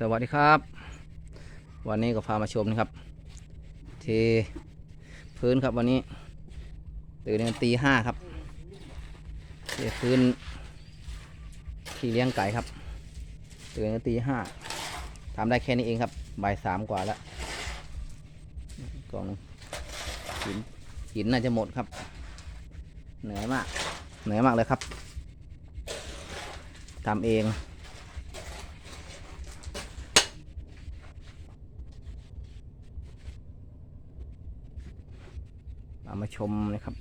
สวัสดีครับ วันนี้ก็พามาชมนะครับ เทพื้นครับวันนี้ตื่นกันตีห้าครับเทพื้นที่เลี้ยงไก่ครับ ตื่นกันตีห้าทำได้แค่นี้เองครับบ่ายสามกว่าแล้วกล่องหินหินน่าจะหมดครับ เหนื่อยมากเหนื่อยมากเลยครับทำเอง เอามาชมนะครับ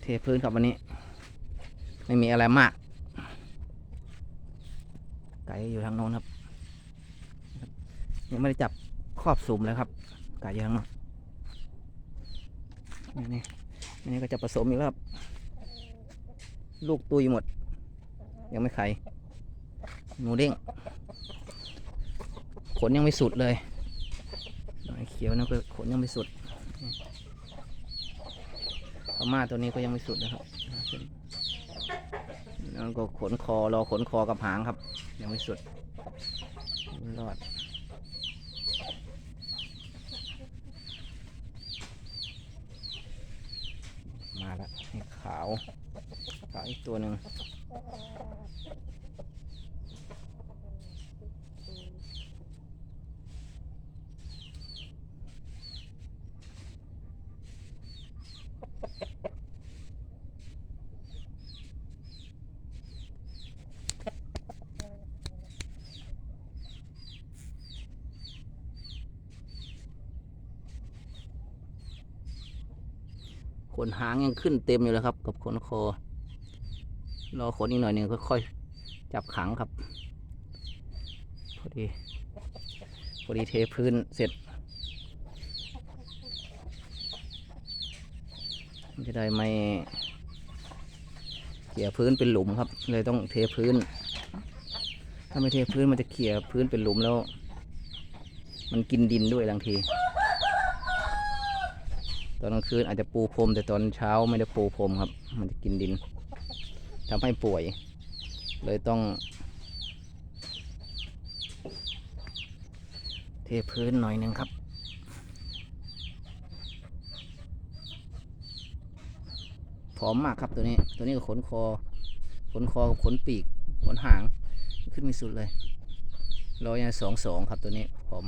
เทพื้นครับวันนี้ ไม่มีอะไรมาก ไก่อยู่ทางโน้นครับ ยังไม่ได้จับครอบสุ่มเลยครับ ไก่อยู่ทางโน้นนี่นี่นี่ก็จะผสมอีกแล้วครับ ลูกตุยหมด ยังไม่ไข่หมูเด้งขนยังไม่สุดเลยไอ้เขียวนั่นก็ขนยังไม่สุด พม่าตัวนี้ก็ยังไม่สุดนะครับแล้วก็ขนคอรอขนคอกับหางครับ ยังไม่สุดรอดมาแล้วขาวขาวอีกตัวหนึ่ง ขนหางยังขึ้นเต็มอยู่เลยครับ กับขนคอ รอขนอีกหน่อยหนึ่งค่อยๆจับขังครับ พอดี พอดีเทพื้นเสร็จ จะได้ไม่เขี่ยพื้นเป็นหลุมครับ เลยต้องเทพื้น ถ้าไม่เทพื้นมันจะเขี่ยพื้นเป็นหลุมแล้ว มันกินดินด้วยบางที ตอนกลางคืนอาจจะปูพรมแต่ตอนเช้าไม่ได้ปูพรมครับ มันจะกินดินทำให้ป่วย เลยต้อง เทพื้นหน่อยหนึ่งครับผอมมากครับตัวนี้ ตัวนี้ก็ขนคอ ขนคอกับขนปีก ขนหาง ขึ้นไม่สุดเลยร้อยสองสองครับตัวนี้ผอม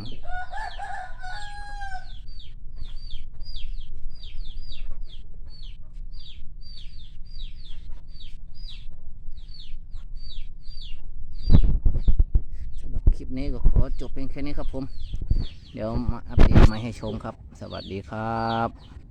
สำหรับคลิป นี้ก็ขอจบเป็นแค่นี้ครับผม เดี๋ยวมาอัปเดตมาให้ชมครับ สวัสดีครับ